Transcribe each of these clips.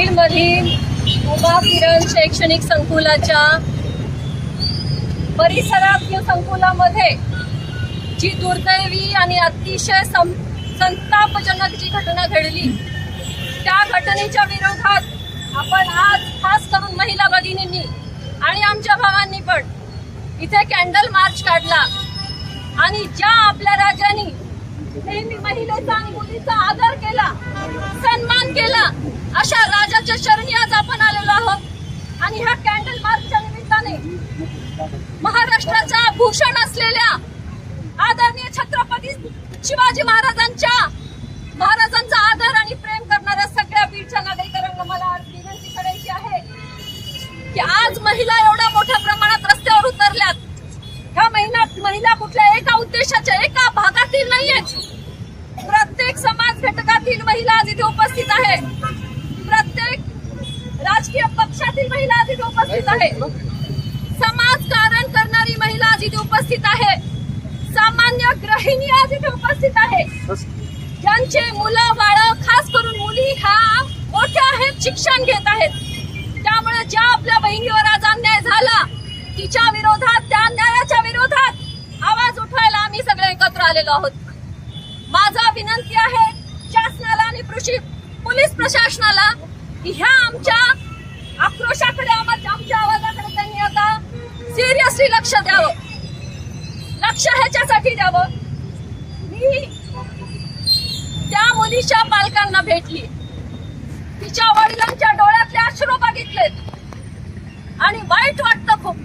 बीड मधील उभा किरण शैक्षणिक संकुलाच्या परिसरात किंवा संकुलामध्ये जी दुर्दैवी आणि अतिशय सं- संतापजनक जी घटना घडली त्या घटनेच्या विरोधात आपण आज खास करून महिला भगिनींनी आणि आमच्या भावांनी पण इथे कॅन्डल मार्च काढला. आणि ज्या आपल्या राजांनी नेहमी महिलेचा आणि मुलीचा आदर केला सन्मान केला अशा राजाच्या शरणी आज आपण आलेलो आहोत. आणि ह्या कॅन्डल मार्चच्या निमित्ताने महाराष्ट्राचा भूषण असलेल्या आदरणीय छत्रपती शिवाजी महाराजांच्या महाराजांचा आदर आणि प्रेम करणाऱ्या सगळ्या बीडच्या नागरिकांना मला आज विनंती करायची आहे की आज महिला एवढ्या मोठ्या प्रमाणात रस्त्यावर उतरल्यात. ह्या महिन्यात महिला कुठल्या एका उद्देशाच्या एका भागातील नाहीयेत. प्रत्येक समाज घटकातील महिला आज इथे उपस्थित आहे राजकीय पक्षातील महिला तिथे उपस्थित आहे. समाजकारण करणारी महिला तिथे उपस्थित आहे. सामान्य गृहिणी तिथे उपस्थित आहे. ज्यांचे मुलं बाळ खास करून मुली ह्या मोठ्या आहेत शिक्षण घेत आहेत. त्यामुळे ज्या आपल्या बहिणीवर आज अन्याय झाला तिच्या विरोधात त्या अन्यायाच्या विरोधात आवाज उठवायला आम्ही सगळे एकत्र आलेलो आहोत. माझा विनंती आहे शासनाला आणि कृषी पोलीस प्रशासनाला की ह्या आमच्या आक्रोशाकडे आम्हा- आमच्या आवाजाकडे त्यांनी आता सिरियसली लक्ष द्यावं. लक्ष ह्याच्यासाठी द्यावं. मी त्या मुलीच्या पालकांना भेटली. तिच्या वडिलांच्या डोळ्यातले अश्रू बघितलेत. आणि वाईट वाटतं खूप.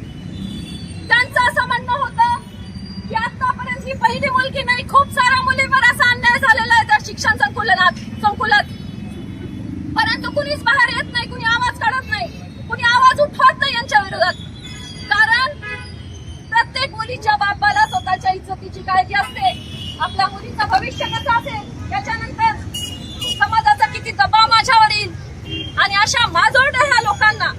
त्यांचं असं म्हणणं होतं की आतापर्यंत ही पहिली मुलगी नाही खूप सारा मुलींवर असा अन्याय झालेला आहे त्या शिक्षण संकुलनात संकुलात परंतु कुणीच बाहेर येत नाही कुणी आवाज काढत नाही कुणी आवाज उठवत नाही यांच्या विरोधात कारण प्रत्येक मुलीच्या बापाला स्वतःच्या इज्जतीची काळजी असते आपल्या मुलीचं भविष्य कसं असेल याच्यानंतर समाजाचा किती दबाव माझ्यावर येईल आणि अशा माजोरड्या ह्या लोकांना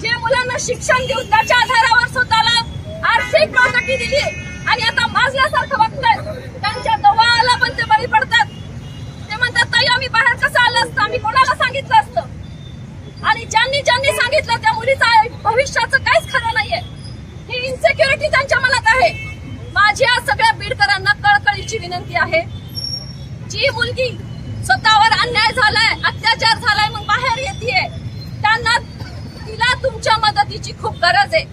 जे मुलांना शिक्षण देऊन त्याच्या आधारावर स्वतःला आर्थिक प्रगती दिली. आणि आता माजल्यासारखं वागतात त्यांच्या दबावाला पण ते बळी पडतात. ते म्हणतात ताई आम्ही बाहेर कसं आलं असतं? आम्ही कोणाला सांगितलं असतं? आणि ज्यांनी ज्यांनी सांगितलं त्या मुलीचा भविष्याचं काहीच खरं नाहीये. ही इन्सेक्युरिटी त्यांच्या मनात आहे. माझी आज सगळ्या बीडकरांना कळकळीची विनंती आहे. जी मुलगी स्वतःवर अन्याय झालाय अत्याचार झालाय मग बाहेर येते त्यांना तिला तुमच्या मदतीची खूप गरज आहे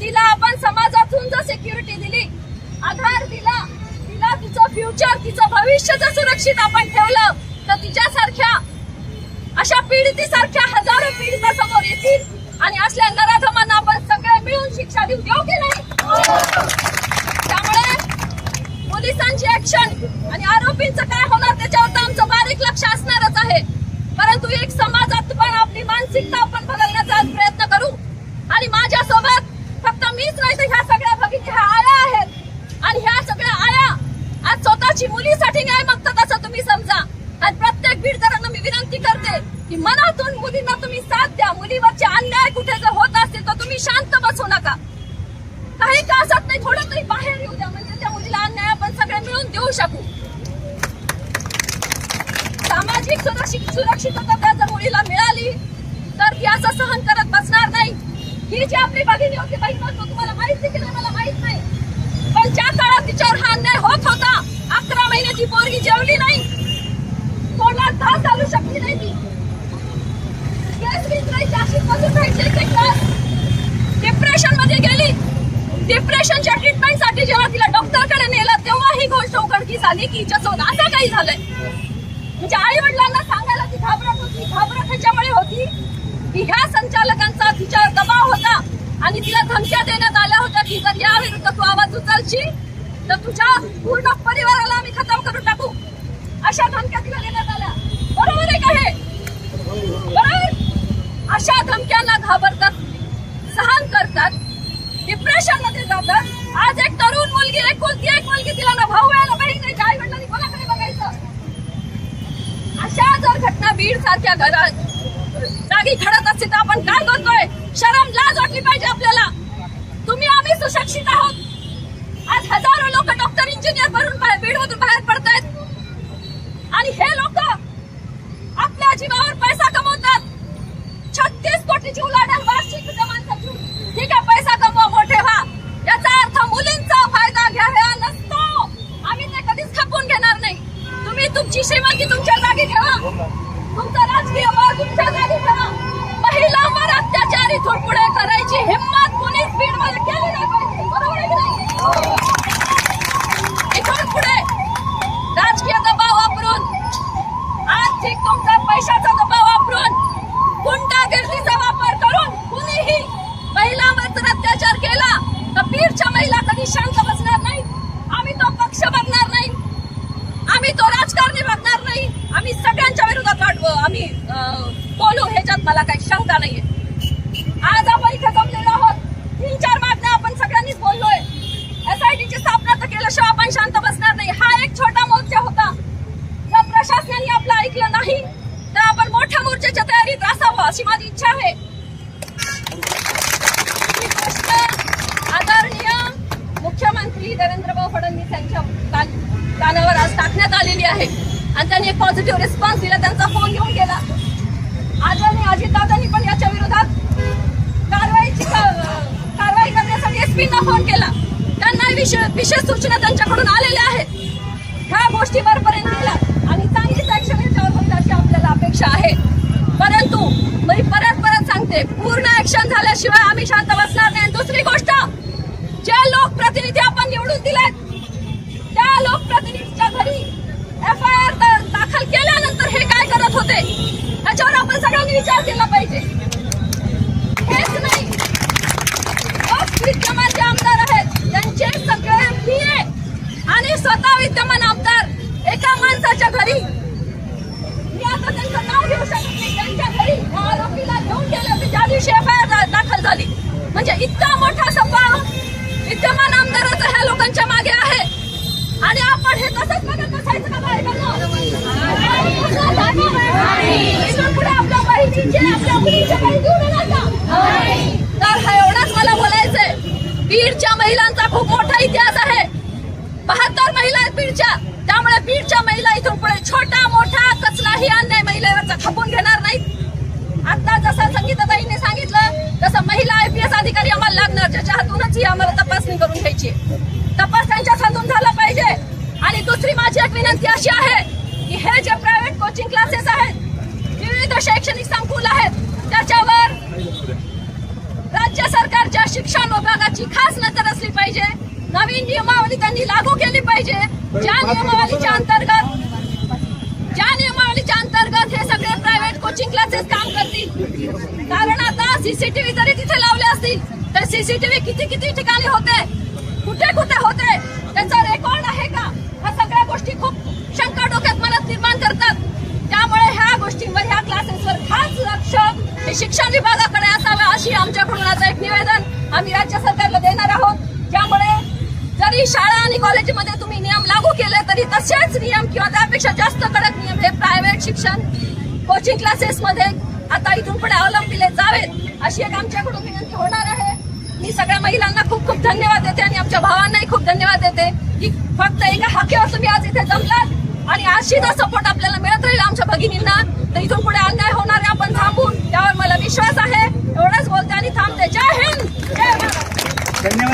तिला आपण समाजातून जर सिक्युरिटी दिली आधार दिला तिला तिचं फ्युचर तिचं भविष्य जर सुरक्षित आपण ठेवलं तर तिच्यासारख्या अशा पीडितीसारख्या हजारो पीडिता समोर येतील आणि असल्या नराधमांना आपण सगळे मिळून शिक्षा देऊ देऊ की नाही त्यामुळे पोलिसांची ऍक्शन आणि आरोपींचं काय होणार त्याच्यावर तर आमचं बारीक लक्ष असणारच आहे परंतु एक समाजात पण आपली मानसिकता आपण बदलण्याचा आज प्रयत्न करू आणि माझ्यासोबत फक्त मीच नाही तर ह्या सगळ्या भगिनी ह्या आया आहेत आणि ह्या सगळ्या आया आज स्वतःची मुलीसाठी न्याय मागतात असं तुम्ही समजा आणि प्रत्येक बीडकरांना मी विनंती करते की मनातून मुलींना तुम्ही साथ द्या. मुलीवरचे अन्याय कुठे जर होत असतील तर तुम्ही शांत बसू नका. काही का नाही थोडं तरी बाहेर येऊ द्या. म्हणजे त्या मुलीला अन्याय आपण सगळे मिळून देऊ शकू. सामाजिक सुरक्षित सुरक्षितता त्या जर मुलीला मिळाली तर ती असं सहन करत बसणार नाही. ही जी आपली भगिनी होती बहीण तुम्हाला माहिती की नाही? मला माहीत नाही पण ज्या काळात तिच्यावर हा अन्याय होत होता अकरा महिने ती पोरगी जेवली नाही तोंडात घास घालू शकली नाही ती केस विंचरायची अशी बसून राहायची एक एक तास डिप्रेशनमध्ये गेली डिप्रेशनच्या ट्रीटमेंटसाठी जेव्हा तिला डॉक्टरकडे नेलं तेव्हा ही झाली आली की हिच्यासोबत असं काही झालंय? म्हणजे आई वडिलांना सांगायला ती घाबरत होती घाबरत ह्याच्यामुळे होती की ह्या संचालकांचा तिच्यावर दबाव होता आणि तिला धमक्या देण्यात आल्या होत्या की जर या विरुद्ध तू आवाज उचलशील तर तुझ्या पूर्ण परिवाराला आम्ही खतम करून टाकू. अशा धमक्या तिला देण्यात आल्या. बरोबर आहे का हे? बरोबर? अशा धमक्यांना घाबरतात सहन करतात डिप्रेशनमध्ये जातात आज एक तरुण मुलगी एक कोणती एक मुलगी तिला ना भाऊ आहे ना बहीण आहे आई वडिलांनी कोणाकडे बघायचं अशा जर घटना बीड सारख्या घरात जागी घडत असते तर आपण काय करतोय? शरम लाज वाटली पाहिजे आपल्याला. तुम्ही आम्ही सुशिक्षित आहोत. आज हजारो लोक डॉक्टर इंजिनियर बनून बाहेर बीडमधून बाहेर पडतायत. आणि हे लोक आपल्या जीवावर पैसा कमवतात तुम्ही तुमच्या जागी ठेवा तुमचा राजकीय बळ तुमच्या जागी ठेवा महिलांवर अत्याचार इथून पुढे करायची हिंमत कोणीच बीडमध्ये केली नाही पाहिजे बरोबर आहे की नाही इथून पुढे राजकीय दबाव वापरून आर्थिक तुमचा पैशाचा दबाव वापरून गुंडागिर्दीचा वापर करून कुणीही महिलांवर जर अत्याचार केला तर बीडच्या महिला कधी शांत बसणार नाही आम्ही तो पक्ष बघणार नाही आम्ही तो राजकारणी बघणार नाही आम्ही सगळ्यांच्या विरोधात वाटवो आम्ही अं, बोलू ह्याच्यात मला काही शंका नाहीये आज आपण इथे जमलेलो आहोत तीन चार मागण्या आपण सगळ्यांनीच बोललोय एसआयटीची स्थापना तर केल्याशिवाय आपण शांत बसणार नाही हा एक छोटा मोर्चा होता जर प्रशासनाने आपलं ऐकलं नाही तर आपण मोठ्या मोर्चाच्या तयारीत असावं अशी माझी इच्छा आहे. ही गोष्ट आदरणीय मुख्यमंत्री देवेंद्रभाऊ फडणवीस यांच्या कानावर आज टाकण्यात आलेली आहे. आणि त्यांनी एक पॉझिटिव्ह रिस्पॉन्स दिला त्यांचा फोन घेऊन गेला. आदरणीय अजितदादांनी पण याच्या विरोधात कारवाईची कारवाई करण्यासाठी एसपींना फोन केला. त्यांना विशेष विशेष सूचना त्यांच्याकडून आलेल्या आहेत. ह्या गोष्टी वरपर्यंत आणि चांगली शैक्षणिक याच्यावर होईल अशी आपल्याला अपेक्षा आहे. परंतु मी परत परत सांगते पूर्ण ऍक्शन झाल्याशिवाय आम्ही शांत बसणार नाही. दुसरी गोष्ट जे लोकप्रतिनिधी आपण निवडून दिलेत त्या लोकप्रतिनिधीच्या घरी एफ आय आर दाखल केल्यानंतर हे काय करत होते याच्यावर आपण सगळ्यांनी विचार केला पाहिजे. हेच नाही. विद्यमान जे आमदार आहेत त्यांचे सगळे आणि स्वतः विद्यमान आमदार एका माणसाच्या घरी इतिहास आहे. बहात्तर महिला आहेत बीडच्या त्यामुळे बीडच्या महिला इथून पुढे छोटा मोठा कसलाही अन्याय महिलेवरचा खपून घेणार नाहीत. आता जसं संगीताताईने सांगितलं तसं महिला आय पी एस अधिकारी आम्हाला लागणार. ज्याच्या हातूनच ही आम्हाला तपासणी करून घ्यायची तपास त्यांच्याच हातून झाला पाहिजे. आणि दुसरी माझी एक विनंती अशी आहे की हे जे प्रायव्हेट कोचिंग क्लासेस आहेत विविध शैक्षणिक संकुल आहेत त्याच्यावर राज्य सरकारच्या शिक्षण विभागाची खास नजर असली पाहिजे नवीन नियमावली त्यांनी लागू केली पाहिजे. ज्या नियमावलीच्या अंतर्गत ज्या नियमावलीच्या अंतर्गत हे सगळे प्रायव्हेट कोचिंग क्लासेस काम करतील. कारण आता सीसीटीव्ही जरी तिथे लावले असतील तर सीसीटीव्ही किती किती ठिकाणी होते? कुठे कुठे होते? त्याचा रेकॉर्ड आहे का? ह्या सगळ्या गोष्टी खूप शंका डोक्यात मनात निर्माण करतात. त्यामुळे ह्या गोष्टींवर ह्या क्लासेसवर खास लक्ष हे शिक्षण विभागाकडे असावं अशी आमच्याकडून आता एक निवेदन आम्ही राज्य सरकारला देणार आहोत. जरी शाळा आणि कॉलेजमध्ये तुम्ही नियम लागू केले तरी तसेच नियम किंवा त्यापेक्षा जास्त कडक नियम हे प्रायव्हेट शिक्षण कोचिंग क्लासेसमध्ये आता इथून पुढे अवलंबिले जावेत अशी एक आमच्याकडून विनंती होणार आहे. मी सगळ्या महिलांना खूप खूप धन्यवाद देते आणि आमच्या भावांनाही खूप धन्यवाद देते की फक्त एका हाकेवर तुम्ही आज इथे जमलात आणि अशी जर सपोर्ट आपल्याला मिळत राहील आमच्या भगिनींना. तर इथून पुढे अन्याय होणार आहे आपण थांबून त्यावर मला विश्वास आहे. एवढंच बोलते आणि थांबते. जय हिंद. जय भारत. धन्यवाद.